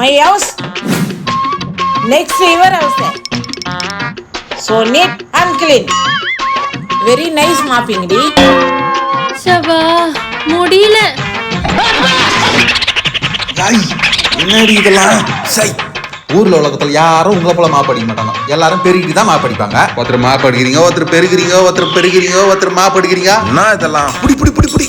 My house next to your house. So neat and clean. Very nice mopping, டி. சபா முடியல. என்னடி இதெல்லாம்? சை. ஊர்ல உலகத்துல யாரும் உங்களை போல மாப்படிக்க மாட்டாங்க. எல்லாரும் பெருகிட்டு தான் மாப்படிப்பாங்க ஒருத்தர் மாப்படிக்கிறீங்க ஒருத்தர் பெருகிறீங்க ஒருத்தர் பெருகிறீங்க ஒருத்தர் மாப்படிக்கிறீங்க என்ன இதெல்லாம்? புடி புடி புடி புடி.